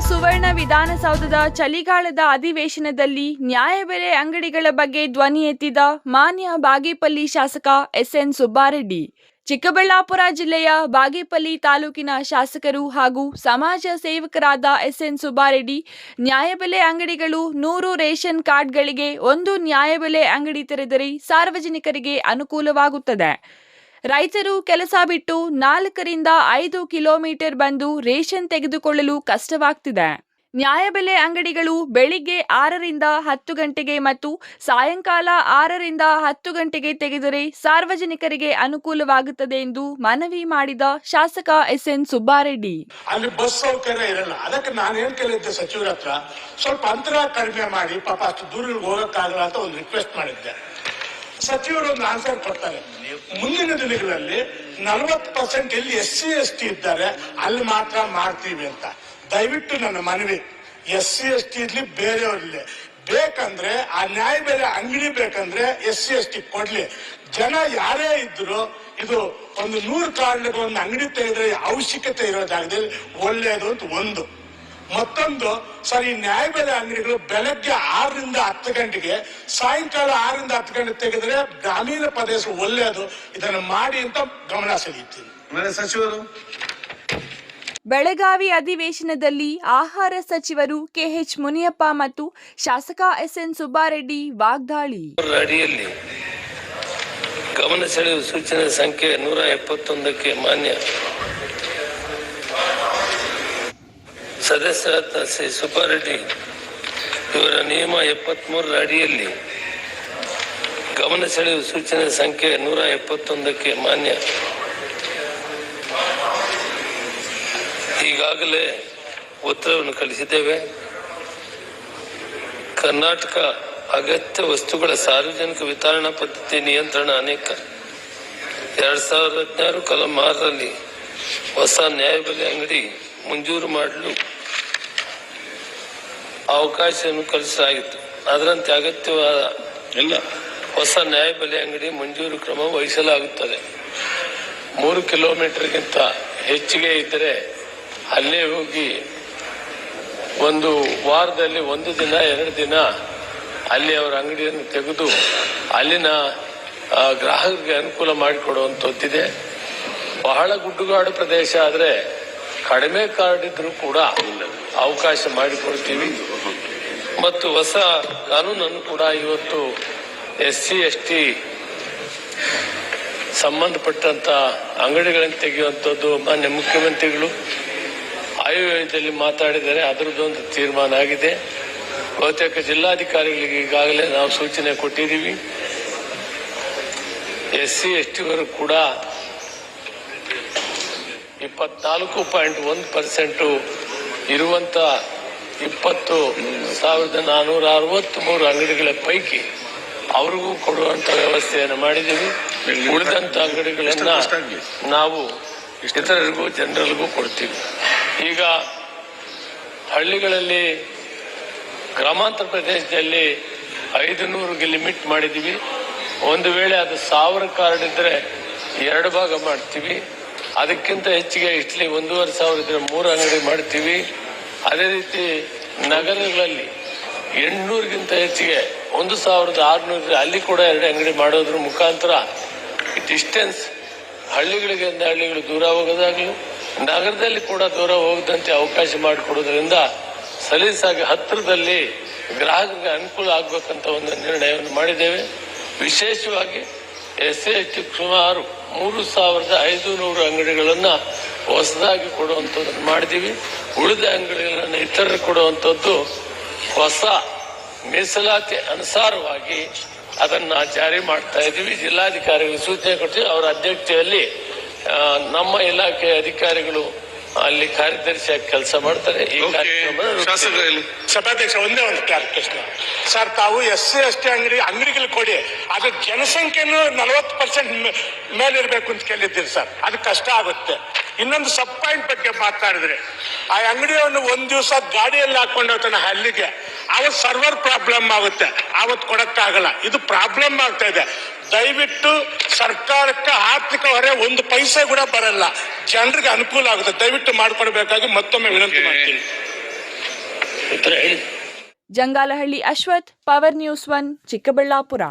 ಸುವರ್ಣ ವಿಧಾನಸೌಧದ ಚಳಿಗಾಲದ ಅಧಿವೇಶನದಲ್ಲಿ ನ್ಯಾಯಬೆಲೆ ಅಂಗಡಿಗಳ ಬಗ್ಗೆ ಧ್ವನಿ ಎತ್ತಿದ ಮಾನ್ಯ ಬಾಗೇಪಲ್ಲಿ ಶಾಸಕ ಎಸ್ಎನ್ ಸುಬ್ಬಾರೆಡ್ಡಿ. ಚಿಕ್ಕಬಳ್ಳಾಪುರ ಜಿಲ್ಲೆಯ ಬಾಗೇಪಲ್ಲಿ ತಾಲೂಕಿನ ಶಾಸಕರು ಹಾಗೂ ಸಮಾಜ ಸೇವಕರಾದ ಎಸ್ಎನ್ ಸುಬ್ಬಾರೆಡ್ಡಿ ನ್ಯಾಯಬೆಲೆ ಅಂಗಡಿಗಳು ನೂರು ರೇಷನ್ ಕಾರ್ಡ್ಗಳಿಗೆ ಒಂದು ನ್ಯಾಯಬೆಲೆ ಅಂಗಡಿ ತೆರೆದರೆ ಸಾರ್ವಜನಿಕರಿಗೆ ಅನುಕೂಲವಾಗುತ್ತದೆ. ರೈತರು ಕೆಲಸ ಬಿಟ್ಟು ನಾಲ್ಕರಿಂದ ಐದು ಕಿಲೋಮೀಟರ್ ಬಂದು ರೇಷನ್ ತೆಗೆದುಕೊಳ್ಳಲು ಕಷ್ಟವಾಗ್ತಿದೆ. ನ್ಯಾಯಬೆಲೆ ಅಂಗಡಿಗಳು ಬೆಳಿಗ್ಗೆ ಆರರಿಂದ ಹತ್ತು ಗಂಟೆಗೆ ಮತ್ತು ಸಾಯಂಕಾಲ ಆರರಿಂದ ಹತ್ತು ಗಂಟೆಗೆ ತೆಗೆದರೆ ಸಾರ್ವಜನಿಕರಿಗೆ ಅನುಕೂಲವಾಗುತ್ತದೆ ಎಂದು ಮನವಿ ಮಾಡಿದ ಶಾಸಕ ಎಸ್ ಎನ್ ಸುಬ್ಬಾರೆಡ್ಡಿ. ಅಲ್ಲಿ ಬಸ್ ಸೌಕರ್ಯ ಇರಲ್ಲ. ಅದಕ್ಕೆ ನಾನು ಏನ್ ಕೇಳಿದ್ದೆ ಸಚಿವರ ಹತ್ರ? ಸ್ವಲ್ಪ ಅಂತರ ಕಡಿಮೆ ಮಾಡಿ, ಪಾಪ ಅಷ್ಟು ದೂರ ಹೋಗಕ್ಕಾಗಲ್ಲ ಅಂತ ಒಂದು ರಿಕ್ವೆಸ್ಟ್ ಮಾಡಿದ್ದೆ. ಸಚಿವರು ಒಂದು ಆನ್ಸರ್ ಕೊಡ್ತಾರೆ. ಮುಂದಿನ ದಿನಗಳಲ್ಲಿ ನಲವತ್ತು ಪರ್ಸೆಂಟ್ ಎಲ್ಲಿ ಎಸ್ ಸಿ, ಎಸ್ ಟಿ ಇದ್ದಾರೆ, ಅಲ್ಲಿ ಮಾತ್ರ ಮಾಡ್ತೀವಿ ಅಂತ. ದಯವಿಟ್ಟು ನನ್ನ ಮನವಿ, ಎಸ್ ಸಿ, ಎಸ್ ಟಿ ಇರ್ಲಿ ಬೇರೆಯವ್ರಲ್ಲಿ ಬೇಕಂದ್ರೆ, ಆ ನ್ಯಾಯ ಬೆಲೆ ಅಂಗಡಿ ಬೇಕಂದ್ರೆ ಎಸ್ ಸಿ, ಎಸ್ ಟಿ ಕೊಡ್ಲಿ. ಜನ ಯಾರೇ ಇದ್ರು ಇದು ಒಂದು ನೂರು ಕಾರ್ಡ್ಗೆ ಒಂದು ಅಂಗಡಿ ತೆಗೆದ್ರೆ ಅವಶ್ಯಕತೆ ಇರೋ ಜಾಗದಲ್ಲಿ ಒಳ್ಳೆಯದು ಅಂತ ಒಂದು. ಮತ್ತೊಂದು ಸರ್ ಈ ನ್ಯಾಯಬೆಲೆ ಅಂಗಡಿಗಳು ಬೆಳಗ್ಗೆ ಆರರಿಂದ ಹತ್ತು ಗಂಟೆಗೆ ಸಾಯಂಕಾಲ ಆರರಿಂದ ಹತ್ತು ಗಂಟೆ ತೆಗೆದ್ರೆ ಗ್ರಾಮೀಣ ಪ್ರದೇಶ ಒಳ್ಳೆಯದು. ಇದನ್ನು ಮಾಡಿ ಅಂತ ಗಮನ ಸೆಳೆಯುತ್ತೀನಿ. ಸಚಿವರು? ಬೆಳಗಾವಿ ಅಧಿವೇಶನದಲ್ಲಿ ಆಹಾರ ಸಚಿವರು ಕೆಎಚ್ ಮುನಿಯಪ್ಪ ಮತ್ತು ಶಾಸಕ ಎಸ್ಎನ್ ಸುಬ್ಬಾರೆಡ್ಡಿ ವಾಗ್ದಾಳಿ. ಅಡಿಯಲ್ಲಿ ಗಮನ ಸೆಳೆಯುವ ಸೂಚನೆ ಸಂಖ್ಯೆ ನೂರ ಎಪ್ಪತ್ತೊಂದಕ್ಕೆ ಮಾನ್ಯ ಸದಸ್ಯರಾದ ಶ್ರೀ ಸುಬ್ಬಾರೆಡ್ಡಿ ಇವರ ನಿಯಮ ಎಪ್ಪತ್ಮೂರರ ಅಡಿಯಲ್ಲಿ ಗಮನ ಸೆಳೆಯುವ ಸೂಚನೆ ಸಂಖ್ಯೆ ನೂರ ಎಪ್ಪತ್ತೊಂದಕ್ಕೆ ಮಾನ್ಯ. ಈಗಾಗಲೇ ಉತ್ತರವನ್ನು ಕಳಿಸಿದ್ದೇವೆ. ಕರ್ನಾಟಕ ಅಗತ್ಯ ವಸ್ತುಗಳ ಸಾರ್ವಜನಿಕ ವಿತರಣಾ ಪದ್ಧತಿ ನಿಯಂತ್ರಣ ಅನೇಕ. ಎರಡ್ ಸಾವಿರದ ಹದಿನಾರು ಕಲಂ ಆರರಲ್ಲಿ ಹೊಸ ನ್ಯಾಯಬೆಲೆ ಅಂಗಡಿ ಮಂಜೂರು ಮಾಡಲು ಅವಕಾಶವನ್ನು ಕಲ್ಪಿಸಲಾಗಿತ್ತು ಅದರಂತೆ ಅಗತ್ಯವಾದ ಇಲ್ಲ. ಹೊಸ ನ್ಯಾಯಬೆಲೆ ಅಂಗಡಿ ಮಂಜೂರು ಕ್ರಮ ವಹಿಸಲಾಗುತ್ತದೆ. ಮೂರು ಕಿಲೋಮೀಟರ್ಗಿಂತ ಹೆಚ್ಚಿಗೆ ಇದ್ದರೆ ಅಲ್ಲೇ ಹೋಗಿ ಒಂದು ವಾರದಲ್ಲಿ ಒಂದು ದಿನ ಎರಡು ದಿನ ಅಲ್ಲಿ ಅವರ ಅಂಗಡಿಯನ್ನು ತೆಗೆದು ಅಲ್ಲಿನ ಗ್ರಾಹಕರಿಗೆ ಅನುಕೂಲ ಮಾಡಿಕೊಡುವಂಥದ್ದಿದೆ. ಬಹಳ ಗುಡ್ಡುಗಾಡು ಪ್ರದೇಶ ಆದರೆ ಕಡಿಮೆ ಕಾರ್ಡ್ ಇದ್ರೂ ಕೂಡ ಅವಕಾಶ ಮಾಡಿಕೊಡ್ತೀವಿ. ಮತ್ತು ಹೊಸ ಕಾನೂನನ್ನು ಕೂಡ ಇವತ್ತು ಎಸ್ ಸಿ, ಎಸ್ ಟಿ ಸಂಬಂಧಪಟ್ಟಂತ ಅಂಗಡಿಗಳನ್ನು ತೆಗೆಯುವಂಥದ್ದು ಮಾನ್ಯ ಮುಖ್ಯಮಂತ್ರಿಗಳು ಆಯುರ್ವೇದದಲ್ಲಿ ಮಾತಾಡಿದರೆ ಅದರದ್ದೊಂದು ತೀರ್ಮಾನ ಆಗಿದೆ. ಬಹುತೇಕ ಜಿಲ್ಲಾಧಿಕಾರಿಗಳಿಗೆ ಈಗಾಗಲೇ ನಾವು ಸೂಚನೆ ಕೊಟ್ಟಿದ್ದೀವಿ. ಎಸ್ ಸಿ, ಎಸ್ ಟಿವರು ಕೂಡ ಇಪ್ಪತ್ನಾಲ್ಕು ಪಾಯಿಂಟ್ ಒಂದು ಪರ್ಸೆಂಟು ಇರುವಂತ ಇಪ್ಪತ್ತು ಸಾವಿರದ ನಾನೂರ ಅರವತ್ತ್ ಮೂರು ಅಂಗಡಿಗಳ ಪೈಕಿ ಅವ್ರಿಗೂ ಕೊಡುವಂತ ವ್ಯವಸ್ಥೆಯನ್ನು ಮಾಡಿದ್ದೀವಿ. ಉಳಿದಂತ ಅಂಗಡಿಗಳನ್ನ ನಾವು ಇತರರಿಗೂ ಜನರಲ್ಗೂ ಕೊಡ್ತೀವಿ. ಈಗ ಹಳ್ಳಿಗಳಲ್ಲಿ ಗ್ರಾಮಾಂತರ ಪ್ರದೇಶದಲ್ಲಿ ಐದು ನೂರಿಗೆ ಲಿಮಿಟ್ ಮಾಡಿದ್ದೀವಿ. ಒಂದು ವೇಳೆ ಅದು ಸಾವಿರ ಕಾರ್ಡ್ ಇದ್ರೆ ಎರಡು ಭಾಗ ಮಾಡ್ತೀವಿ. ಅದಕ್ಕಿಂತ ಹೆಚ್ಚಿಗೆ ಇಟ್ಲಿ ಒಂದೂವರೆ ಸಾವಿರ ಮೂರು ಅಂಗಡಿ ಮಾಡ್ತೀವಿ. ಅದೇ ರೀತಿ ನಗರಗಳಲ್ಲಿ ಎಂಟುನೂರಿಗಿಂತ ಹೆಚ್ಚಿಗೆ ಒಂದು ಸಾವಿರದ ಆರುನೂರು ಅಲ್ಲಿ ಕೂಡ ಎರಡು ಅಂಗಡಿ ಮಾಡೋದ್ರ ಮುಖಾಂತರ ಡಿಸ್ಟೆನ್ಸ್ ಹಳ್ಳಿಗಳಿಗೆ ಹಳ್ಳಿಗಳು ದೂರ ಹೋಗೋದಾಗ್ಲಿ, ನಗರದಲ್ಲಿ ಕೂಡ ದೂರ ಹೋಗದಂತೆ ಅವಕಾಶ ಮಾಡಿಕೊಡೋದ್ರಿಂದ ಸಲೀಸಾಗಿ ಹತ್ತಿರದಲ್ಲಿ ಗ್ರಾಹಕರಿಗೆ ಅನುಕೂಲ ಆಗ್ಬೇಕಂತ ಒಂದು ನಿರ್ಣಯವನ್ನು ಮಾಡಿದ್ದೇವೆ. ವಿಶೇಷವಾಗಿ ಎಸ್ ಎಚ್ ಸುಮಾರು ಮೂರು ಸಾವಿರದ ಐದು ನೂರು ಅಂಗಡಿಗಳನ್ನ ಹೊಸದಾಗಿ ಕೊಡುವಂಥದ್ದನ್ನು ಮಾಡಿದ್ದೀವಿ. ಉಳಿದ ಅಂಗಡಿಗಳನ್ನು ಇತರರು ಕೊಡುವಂಥದ್ದು ಹೊಸ ಮೀಸಲಾತಿ ಅನುಸಾರವಾಗಿ ಅದನ್ನ ಜಾರಿ ಮಾಡ್ತಾ ಇದ್ದೀವಿ. ಜಿಲ್ಲಾಧಿಕಾರಿಗಳು ಸೂಚನೆ ಕೊಟ್ಟಿವಿ ಅವರ ಅಧ್ಯಕ್ಷತೆಯಲ್ಲಿ ನಮ್ಮ ಇಲಾಖೆಯ ಅಧಿಕಾರಿಗಳು ಅಲ್ಲಿ ಕಾರ್ಯದರ್ಶಿಯಾಗಿ ಕೆಲಸ ಮಾಡ್ತಾರೆ. ಈ ಕಾರ್ಯಕ್ರಮ ಸಭಾಧ್ಯಕ್ಷ ಒಂದೇ ಒಂದು ಕ್ಲಾರಿಫಿಕೇಶನ್ ಸರ್ ತಾವು ಎಸ್ ಸಿ ಎಸ್ ಟಿ ಅಂಗಡಿ ಅಂಗಡಿಗಳು ಕೊಡಿ. ಅದು ಜನಸಂಖ್ಯೆನೂ ನಲವತ್ತು ಪರ್ಸೆಂಟ್ ಮೇಲಿರ್ಬೇಕು ಅಂತ ಕೇಳಿದ್ದೀರಿ ಸರ್. ಅದು ಕಷ್ಟ ಆಗುತ್ತೆ. ಇನ್ನೊಂದು ಸಬ್ ಪಾಯಿಂಟ್ ಬಗ್ಗೆ ಮಾತಾಡಿದ್ರೆ ಆ ಅಂಗಡಿಯವನ್ನು ಒಂದ್ ದಿವಸ ಗಾಡಿಯಲ್ಲಿ ಹಾಕೊಂಡು ಹೋಗ್ತಾನೆ ಹಳ್ಳಿಗೆ ಅವತ್ ಸರ್ವರ್ ಪ್ರಾಬ್ಲಮ್ ಆಗುತ್ತೆ. ಅವತ್ ಕೊಡಕ್ಕಾಗಲ್ಲ. ಇದು ಪ್ರಾಬ್ಲಮ್ ಆಗ್ತಾ ಇದೆ. ದಯವಿಟ್ಟು ಸರ್ಕಾರಕ್ಕೆ ಆರ್ಥಿಕ ಹೊರೆ ಒಂದು ಪೈಸೆ ಕೂಡ ಬರಲ್ಲ. ಜನರಿಗೆ ಅನುಕೂಲ ಆಗುತ್ತೆ. ದಯವಿಟ್ಟು ಮಾಡ್ಕೊಡ್ಬೇಕಾಗಿ ಮತ್ತೊಮ್ಮೆ ವಿನಂತಿ ಮಾಡ್ತೀನಿ. Jangalahalli Ashwath power news one Chikkaballapur.